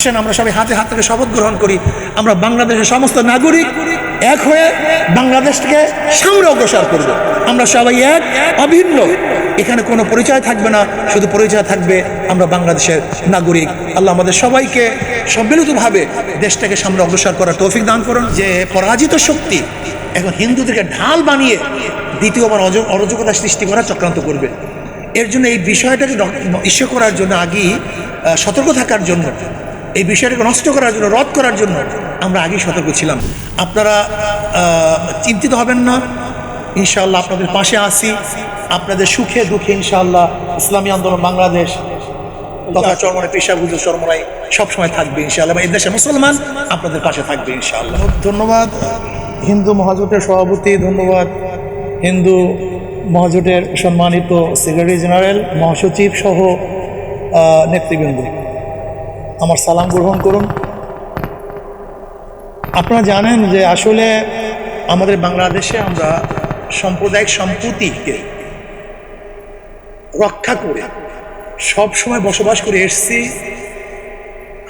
আমরা সবাই হাতে হাত থেকে শপথ গ্রহণ করি, আমরা বাংলাদেশের সমস্ত নাগরিক এক হয়ে বাংলাদেশকে সামনে অগ্রসর করব। আমরা সবাই এক, অভিন্ন। এখানে কোনো পরিচয় থাকবে না, শুধু পরিচয় থাকবে আমরা বাংলাদেশের নাগরিক। আল্লাহ আমাদের সবাইকে সম্মিলিতভাবে দেশটাকে সামনে অগ্রসর করার তৌফিক দান করুন। যে পরাজিত শক্তি এখন হিন্দুদেরকে ঢাল বানিয়ে দ্বিতীয়বার অরাজকতা সৃষ্টি করার চক্রান্ত করবে। এর জন্য এই বিষয়টাকে ইস্যু করার জন্য আগেই সতর্ক থাকার জন্য এই বিষয়টাকে নষ্ট করার জন্য, রদ করার জন্য আমরা আগেই সতর্ক ছিলাম। আপনারা চিন্তিত হবেন না। ইনশাআল্লাহ আপনাদের পাশে আসি আপনাদের সুখে দুঃখে ইনশাআল্লাহ ইসলামী আন্দোলন বাংলাদেশ তথা চরমনে পেশা গুজর চরমনাই সবসময় থাকবে ইনশাআল্লাহ এই দেশে মুসলমান আপনাদের পাশে থাকবে ইনশাআল্লাহ। ধন্যবাদ, হিন্দু মহাজোটের সভাপতি, ধন্যবাদ। হিন্দু মহাজোটের সম্মানিত সেক্রেটারি জেনারেল, মহাসচিব সহ নেতৃবৃন্দ। আমার সালাম গ্রহণ করুন। আপনারা জানেন যে আসলে আমাদের বাংলাদেশে আমরা সাম্প্রদায়িক সম্প্রীতিকে রক্ষা করে সব সময় বসবাস করে এসেছি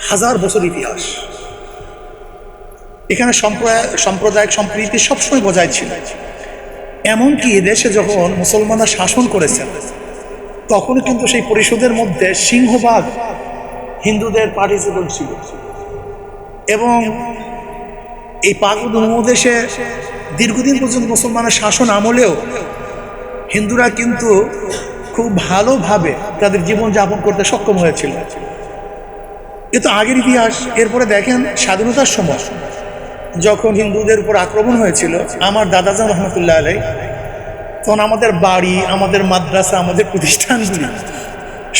হাজার বছর ইতিহাস। এখানে সম্প্রদায়, সাম্প্রদায়িক সম্প্রীতি সবসময় বজায় ছিল। এমনকি দেশে যখন মুসলমানরা শাসন করেছেন তখন কিন্তু সেই পরিষদের মধ্যে সিংহভাগ হিন্দুদের পার্টিসিপেট ছিল এবং এই পাকুদ উপদেশে দীর্ঘদিন পর্যন্ত মুসলমানের শাসন আমলেও হিন্দুরা কিন্তু খুব ভালোভাবে তাদের জীবন যাপন করতে সক্ষম হয়েছিল। এ তো আগের ইতিহাস। এরপরে দেখেন স্বাধীনতার সময় যখন হিন্দুদের উপর আক্রমণ হয়েছিল, আমার দাদাজা রহমতুল্লাহ আলাই তখন আমাদের বাড়ি, আমাদের মাদ্রাসা, আমাদের প্রতিষ্ঠানগুলি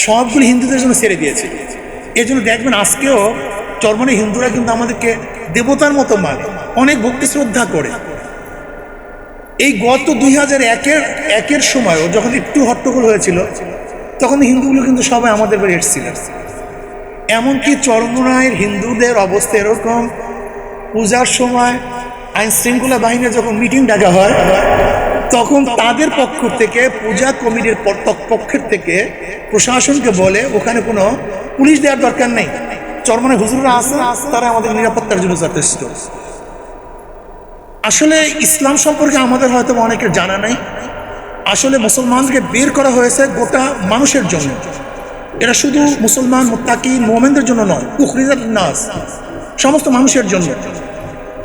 সবগুলি হিন্দুদের জন্য ছেড়ে দিয়েছে। এই জন্য দেখবেন আজকেও চরমনে হিন্দুরা কিন্তু আমাদেরকে দেবতার মতো মানে অনেক ভক্তি শ্রদ্ধা করে। এই গত দুই হাজার একের একের সময়ও যখন একটু হট্টগোল হয়েছিল, তখন হিন্দুগুলো কিন্তু সবাই আমাদের বাড়ি এসেছিল। এমনকি চরমনায়ের হিন্দুদের অবস্থা এরকম, পূজার সময় আইন শৃঙ্খলা বাহিনীর যখন মিটিং ডাকা হয়, তখন তাদের পক্ষ থেকে পূজা কমিটির পক্ষের থেকে প্রশাসনকে বলে ওখানে কোনো পুলিশ দেওয়ার দরকার নেই। চরমানে হুজুররা আছে, তারা আমাদের নিরাপত্তার জন্য যথেষ্ট। আসলে ইসলাম সম্পর্কে আমাদের হয়তো অনেকের জানা নাই। আসলে মুসলমানকে বের করা হয়েছে গোটা মানুষের জন্য। এটা শুধু মুসলমান, মোত্তাকি, মোমেনদের জন্য নয়, উখরিজাত নাস, সমস্ত মানুষের জন্য।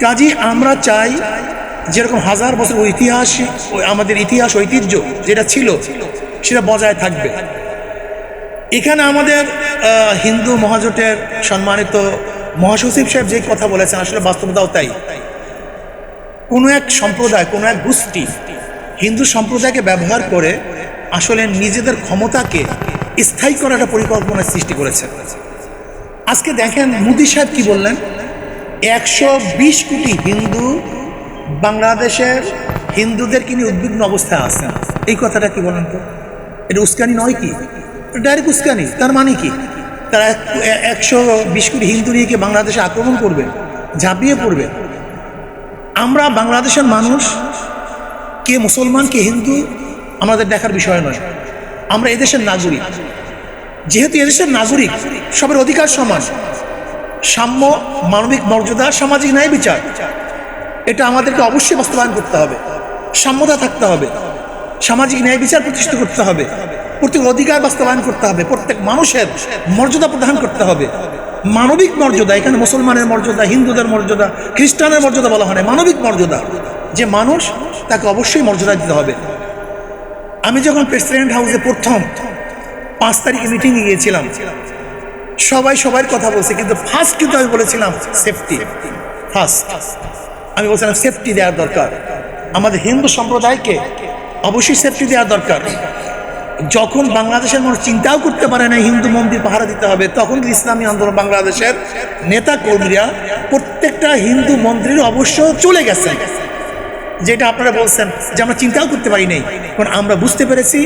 কাজী আমরা চাই যেরকম হাজার বছর ইতিহাস আমাদের ইতিহাস ঐতিহ্য যেটা ছিল, সেটা বজায় থাকবে। এখানে আমাদের হিন্দু মহাজোটের সম্মানিত মহাসচিব সাহেব যে কথা বলেছেন, আসলে বাস্তবতাও তাই। কোনো এক সম্প্রদায়, কোনো এক গোষ্ঠী হিন্দু সম্প্রদায়কে ব্যবহার করে আসলে নিজেদের ক্ষমতাকে স্থায়ী করার একটা পরিকল্পনা সৃষ্টি করেছে। আজকে দেখেন মোদী সাহেব কি বললেন? একশো বিশ কোটি হিন্দু বাংলাদেশের হিন্দুদেরকে নিয়ে উদ্বিগ্ন অবস্থায় আছেন? এই কথাটা কি বলেন তো? এটা উস্কানি নয় কি? ডাইরেক্ট উস্কানি, তার মানে কি? তারা এক- একশো বিশ কোটি হিন্দু নিয়ে কি বাংলাদেশে আক্রমণ করবে, ঝাঁপিয়ে পড়বে। আমরা বাংলাদেশের মানুষ, কে মুসলমান, কে হিন্দু, আমাদের দেখার বিষয় নয়। আমরা এদেশের নাগরিক। যেহেতু এদেশের নাগরিক, সবার অধিকার সমান। সাম্য, মানবিক মর্যাদা, সামাজিক ন্যায় বিচার। এটা আমাদেরকে অবশ্যই বাস্তবায়ন করতে হবে। সাম্যতা থাকতে হবে। সামাজিক ন্যায় বিচার প্রতিষ্ঠিত করতে হবে। প্রত্যেক অধিকার বাস্তবায়ন করতে হবে, প্রত্যেক মানুষের মর্যাদা প্রদান করতে হবে। মানবিক মর্যাদা, এখানে মুসলমানের মর্যাদা, হিন্দুদের মর্যাদা, খ্রিস্টানের মর্যাদা বলা হয় না, মানবিক মর্যাদা। যে মানুষ তাকে অবশ্যই মর্যাদা দিতে হবে। আমি যখন প্রেসিডেন্ট হাউসে প্রথম পাঁচ তারিখে মিটিংয়ে গিয়েছিলাম, সবাই সবার কথা বলছে, কিন্তু ফার্স্ট কিন্তু আমি বলেছিলাম সেফটি ফার্স্ট আমি বলছিলাম সেফটি দেওয়ার দরকার। আমাদের হিন্দু সম্প্রদায়কে অবশ্যই সেফটি দেওয়ার দরকার। যখন বাংলাদেশের মানুষ চিন্তাও করতে পারে না হিন্দু মন্দির পাহারা দিতে হবে, তখন ইসলামী আন্দোলন বাংলাদেশের নেতা কর্মীরা প্রত্যেকটা হিন্দু মন্দিরে অবশ্য চলে গেছে। যেটা আপনারা বলছেন যে আমরা চিন্তাও করতে পারি নাই। কারণ আমরা বুঝতে পেরেছি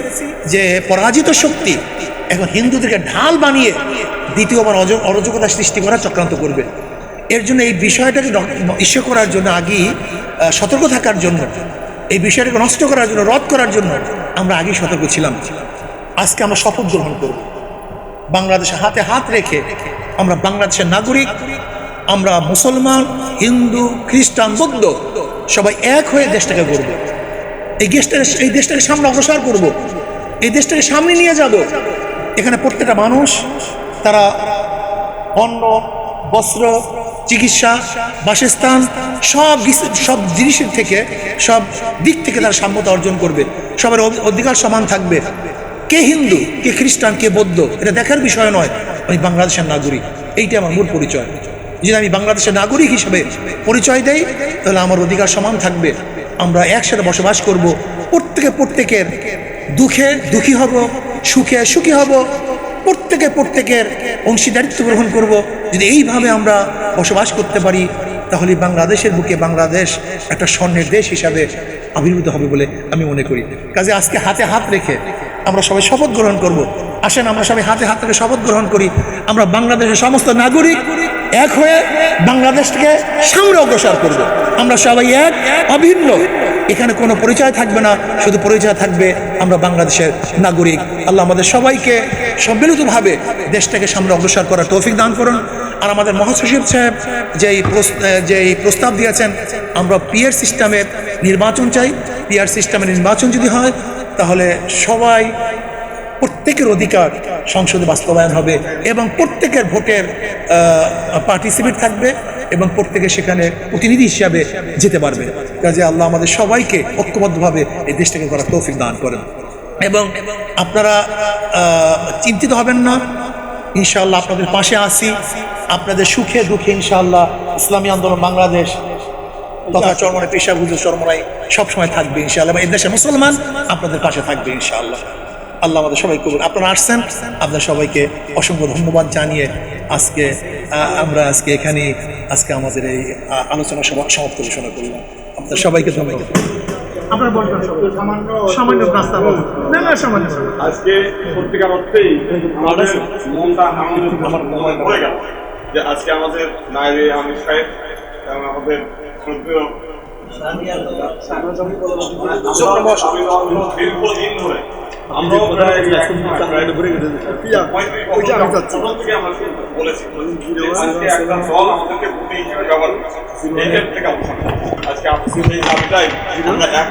যে পরাজিত শক্তি এখন হিন্দুদেরকে ঢাল বানিয়ে দ্বিতীয়বার অজ, অরাজকতা সৃষ্টি করা চক্রান্ত করবে। এর জন্য এই বিষয়টাকে ইস্যু করার জন্য আগেই সতর্ক থাকার জন্য, এই বিষয়টাকে নষ্ট করার জন্য, রদ করার জন্য আমরা আগেই সতর্ক ছিলাম। আজকে আমরা শপথ গ্রহণ করব। বাংলাদেশে হাতে হাত রেখে আমরা বাংলাদেশের নাগরিক, আমরা মুসলমান, হিন্দু, খ্রিস্টান, বৌদ্ধ সবাই এক হয়ে দেশটাকে গড়ব। এই দেশটাকে এই দেশটাকে সামনে অগ্রসর করব। এই দেশটাকে সামনে নিয়ে যাব। এখানে প্রত্যেকটা মানুষ, তারা অন্ন, বস্ত্র চিকিৎসা, বাসস্থান, সব সব জিনিসের থেকে, সব দিক থেকে তারা সাম্যতা অর্জন করবে। সবার অধি- অধিকার সমান থাকবে। কে হিন্দু, কে খ্রিস্টান, কে বৌদ্ধ, এটা দেখার বিষয় নয়। আমি বাংলাদেশের নাগরিক এইটা আমার মূল পরিচয়। যদি আমি বাংলাদেশের নাগরিক হিসেবে পরিচয় দেই, তাহলে আমার অধিকার সমান থাকবে। আমরা একসাথে বসবাস করব। প্রত্যেকে প্রত্যেকের দুঃখে দুঃখী হব, সুখে সুখী হব। প্রত্যেকে প্রত্যেকের অংশীদারিত্ব গ্রহণ করব। যদি এইভাবে আমরা বসবাস করতে পারি, তাহলে বাংলাদেশের বুকে বাংলাদেশ একটা স্বর্ণের দেশ হিসাবে আবির্ভূত হবে বলে আমি মনে করি। কাজে আজকে হাতে হাত রেখে আমরা সবাই শপথ গ্রহণ করব। আসেন, আমরা সবাই হাতে হাত রেখে শপথ গ্রহণ করি। আমরা বাংলাদেশের সমস্ত নাগরিক এক হয়ে বাংলাদেশকে সামনে অগ্রসর করব। আমরা সবাই এক, অভিন্ন। এখানে কোনো পরিচয় থাকবে না। শুধু পরিচয় থাকবে আমরা বাংলাদেশের নাগরিক। আল্লাহ আমাদের সবাইকে সম্মিলিতভাবে দেশটাকে সামনে অগ্রসর করার তৌফিক দান করুন। আর আমাদের মহাসচিব সাহেব যেই যেই প্রস্তাব দিয়েছেন, আমরা পিয়ার সিস্টেমে নির্বাচন চাই। পিয়ার সিস্টেমে নির্বাচন যদি হয়, তাহলে সবাই প্রত্যেকের অধিকার সংসদে বাস্তবায়ন হবে এবং প্রত্যেকের ভোটের পার্টিসিপেট থাকবে এবং প্রত্যেকে সেখানে প্রতিনিধি হিসাবে যেতে পারবে। কাজে আল্লাহ আমাদের সবাইকে ঐক্যবদ্ধভাবে এই দেশটাকে করার তৌফিক দান করেন। এবং আপনারা চিন্তিত হবেন না। ইনশাল্লাহ আপনাদের পাশে আসি আপনাদের সুখে দুঃখে ইনশাআল্লাহ ইসলামী আন্দোলন বাংলাদেশ তথা চরমনে পেশা হুজুর চরমনাই সবসময় থাকবে ইনশাআল্লাহ এবং দেশে মুসলমান আপনাদের পাশে থাকবে ইনশাআল্লাহ। আল্লাহ আমাদের সবাই কবুল। আপনারা আসছেন, আপনাদের সবাইকে অসংখ্য ধন্যবাদ জানিয়ে আজকে আমরা আজকে এখানে আজকে আমাদের এই আলোচনা সভা- সমাপ্ত ঘোষণা করলাম। আপনাদের সবাইকে ধন্যবাদ। আপনার বলবেন সামান্য সামান্য রাস্তা না না সামান্য আজকে সত্যিকার অর্থেই আমাদের মনটা আমাদের আমার মনে পড়ে গেল যে আজকে আমাদের নাইরে আমির সাহেব আমাদের শ্রদ্ধেয় দীর্ঘদিন ধরে আমরাও প্রায় বলেছি। একটা দল আমাদেরকে হিসেবে ব্যবহার করছে। এই ক্ষেত্র থেকে আজকে এই দাবিটাই আমরা এক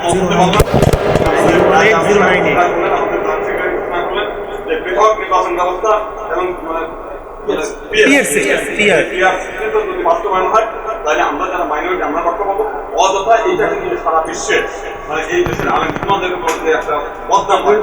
পৃথক নির্বাচন ব্যবস্থা এবং মানে বাস্তবায়ন হয় তাহলে আমরা যারা মাইনরিটি আমরা রক্ষা পাবো কিন্তু সারা বিশ্বে মানে এই দেশের আমি তোমাদের উপর যে একটা বদনাম হয়।